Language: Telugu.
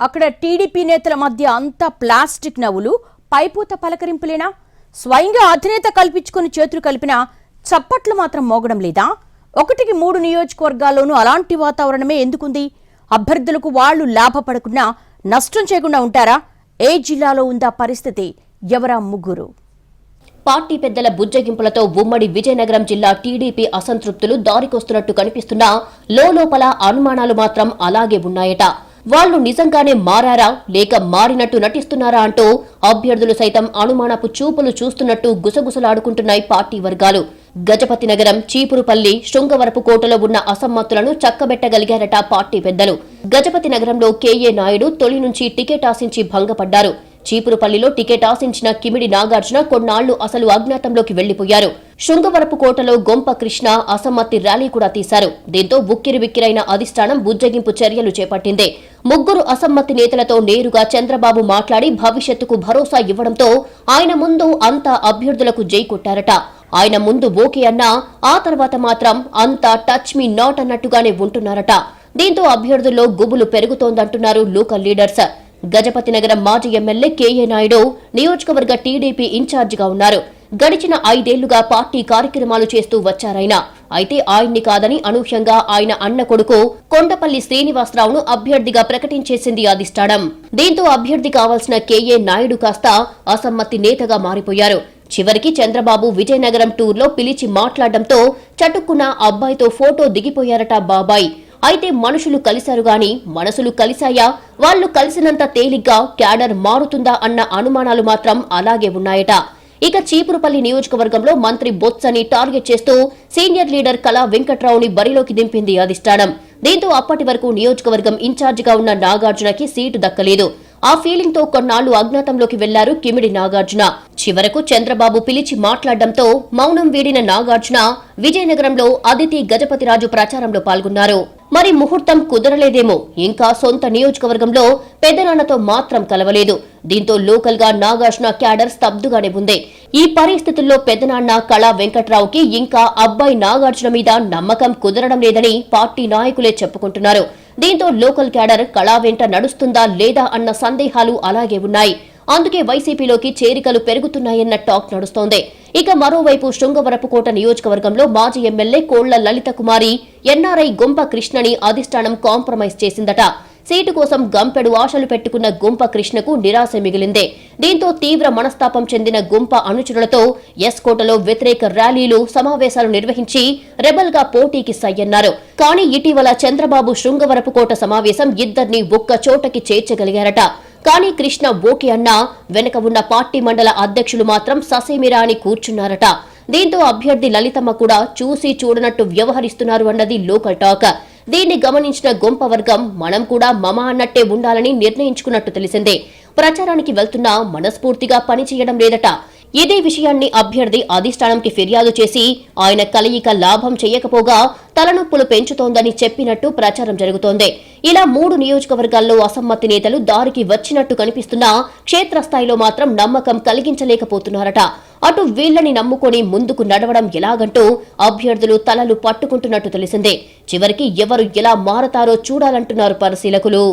అక్కడ టీడీపీ నేతల మధ్య అంతా ప్లాస్టిక్ నవ్వులు పైపూత పలకరింపులేనా? స్వయంగా అధినేత కల్పించుకుని చేతులు కలిపినా చప్పట్లు మాత్రం మోగడం లేదా? ఒకటికి మూడు నియోజకవర్గాల్లోనూ అలాంటి వాతావరణమే ఎందుకుంది? అభ్యర్థులకు వాళ్ళు లాభపడకుండా నష్టం చేయకుండా ఉంటారా? ఏ జిల్లాలో ఉందా పరిస్థితి? ఎవరా ముగ్గురు? పార్టీ పెద్దల బుజ్జగింపులతో ఉమ్మడి విజయనగరం జిల్లా టీడీపీ అసంతృప్తులు దారికొస్తున్నట్టు కనిపిస్తున్నా లోపల అనుమానాలు మాత్రం అలాగే ఉన్నాయట. వాళ్ళు నిజంగానే మారారా? లేక మారినట్టు నటిస్తున్నారా అంటూ అభ్యర్థులు సైతం అనుమానపు చూపులు చూస్తున్నట్టు గుసగుసలాడుకుంటున్నాయి పార్టీ వర్గాలు. గజపతి నగరం చీపురుపల్లి శృంగవరపు కోటలో ఉన్న అసమ్మతులను చక్కబెట్టగలిగారట పార్టీ పెద్దలు. గజపతి నగరంలో కేఏ నాయుడు తొలి నుంచి టికెట్ ఆశించి భంగపడ్డారు. చీపురుపల్లిలో టికెట్ ఆశించిన కిమిడి నాగార్జున కొన్నాళ్ళు అసలు అజ్ఞాతంలోకి వెళ్ళిపోయారు శృంగవరపు కోటలో గొంప కృష్ణ అసమ్మతి ర్యాలీ కూడా తీశారు. దీంతో ఉక్కిరి బిక్కిరైన అధిష్టానం బుజ్జగింపు చర్యలు చేపట్టింది. ముగ్గురు అసమ్మతి నేతలతో నేరుగా చంద్రబాబు మాట్లాడి భవిష్యత్తుకు భరోసా ఇవ్వడంతో ఆయన ముందు అంతా అభ్యర్థులకు జై కొట్టారట. ఆయన ముందు ఓకే అన్నా ఆ తర్వాత మాత్రం అంతా టచ్ మీ నాట్ అన్నట్టుగానే ఉంటున్నారట. దీంతో అభ్యర్థుల్లో గుబులు పెరుగుతోందంటున్నారు లోకల్ లీడర్స్. గజపతి నగరం మాజీ ఎమ్మెల్యే కేఏ నాయుడు నియోజకవర్గ టీడీపీ ఇన్ఛార్జిగా ఉన్నారు. గడిచిన ఐదేళ్ళుగా పార్టీ కార్యక్రమాలు చేస్తూ వచ్చారాయన అయితే ఆయన్ని కాదని అనూహ్యంగా ఆయన అన్న కొడుకు కొండపల్లి శ్రీనివాసరావును అభ్యర్థిగా ప్రకటించేసింది అధిష్టానం. దీంతో అభ్యర్థి కావాల్సిన కేఏ నాయుడు కాస్త అసమ్మతి నేతగా మారిపోయారు. చివరికి చంద్రబాబు విజయనగరం టూర్లో పిలిచి మాట్లాడడంతో చటుక్కున అబ్బాయితో ఫోటో దిగిపోయారట బాబాయ్. అయితే మనుషులు కలిశారు గాని మనసులు కలిశాయా? వాళ్ళు కలిసినంత తేలిగ్గా క్యాడర్ మారుతుందా అన్న అనుమానాలు మాత్రం అలాగే ఉన్నాయట. ఇక చీపురుపల్లి నియోజకవర్గంలో మంత్రి బొత్సని టార్గెట్ చేస్తూ సీనియర్ లీడర్ కళా వెంకట్రావుని బరిలోకి దింపింది అధిష్టానం. దీంతో అప్పటి వరకు నియోజకవర్గం ఇన్ఛార్జిగా ఉన్న నాగార్జునకి సీటు దక్కలేదు. ఆ ఫీలింగ్తో కొన్నాళ్ళు అజ్ఞాతంలోకి వెళ్ళారు కిమిడి నాగార్జున. చివరకు చంద్రబాబు పిలిచి మాట్లాడడంతో మౌనం వీడిన నాగార్జున విజయనగరంలో అదితి గజపతిరాజు ప్రచారంలో పాల్గొన్నారు. మరి ముహూర్తం కుదరలేదేమో. ఇంకా సొంత నియోజకవర్గంలో పెద్దనాన్నతో మాత్రం కలవలేదు. దీంతో లోకల్గా నాగార్జున క్యాడర్ స్తబ్దుగానే ఉంది. ఈ పరిస్థితుల్లో పెద్దనాన్న కళా వెంకట్రావుకి ఇంకా అబ్బాయి నాగార్జున మీద నమ్మకం కుదరడం లేదని పార్టీ నాయకులే చెప్పుకుంటున్నారు. దీంతో లోకల్ క్యాడర్ కళా వెంట నడుస్తుందా లేదా అన్న సందేహాలు అలాగే ఉన్నాయి. అందుకే వైసీపీలోకి చేరికలు పెరుగుతున్నాయన్న టాక్ నడుస్తోంది. ఇక మరోవైపు శృంగవరపుకోట నియోజకవర్గంలో మాజీ ఎమ్మెల్యే కోళ్ళ లలిత కుమారి ఎన్ఆర్ఐ గొంప కృష్ణని అధిష్టానం కాంప్రమైజ్ చేసిందట. సీటు కోసం గంపెడు ఆశలు పెట్టుకున్న గుంప కృష్ణకు నిరాశ మిగిలిందే. దీంతో తీవ్ర మనస్తాపం చెందిన గుంప అనుచరులతో ఎస్ కోటలో వ్యతిరేక ర్యాలీలు సమావేశాలు నిర్వహించి రెబల్గా పోటీకి సయ్యన్నారు. కానీ ఇటీవల చంద్రబాబు శృంగవరపుకోట సమావేశం ఇద్దరిని ఒక్క చోటకి చేర్చగలిగారట. కానీ కృష్ణ ఓకే అన్నా వెనక ఉన్న పార్టీ మండల అధ్యక్షులు మాత్రం ససేమిరా అని కూర్చున్నారట. దీంతో అభ్యర్థి లలితమ్మ కూడా చూసి చూడనట్టు వ్యవహరిస్తున్నారు అన్నది లోకల్ టాక్. దీన్ని గమనించిన గొంప వర్గం మనం కూడా మమ అన్నట్టే ఉండాలని నిర్ణయించుకున్నట్టు తెలిసిందే. ప్రచారానికి వెళ్తున్నా మనస్ఫూర్తిగా పనిచేయడం లేదట. ఇదే విషయాన్ని అభ్యర్థి అధిష్టానంకి ఫిర్యాదు చేసి ఆయన కలయిక లాభం చేయకపోగా తలనొప్పులు పెంచుతోందని చెప్పినట్టు ప్రచారం జరుగుతోంది. ఇలా మూడు నియోజకవర్గాల్లో అసమ్మతి నేతలు దారికి వచ్చినట్టు కనిపిస్తున్నా క్షేత్రస్థాయిలో మాత్రం నమ్మకం కలిగించలేకపోతున్నారట. అటు వీళ్ళని నమ్ముకొని ముందుకు నడవడం ఎలాగంటూ అభ్యర్థులు తలలు పట్టుకుంటున్నట్టు తెలిసిందే. చివరికి ఎవరు ఎలా మారతారో చూడాలంటున్నారు పరిశీలకులు.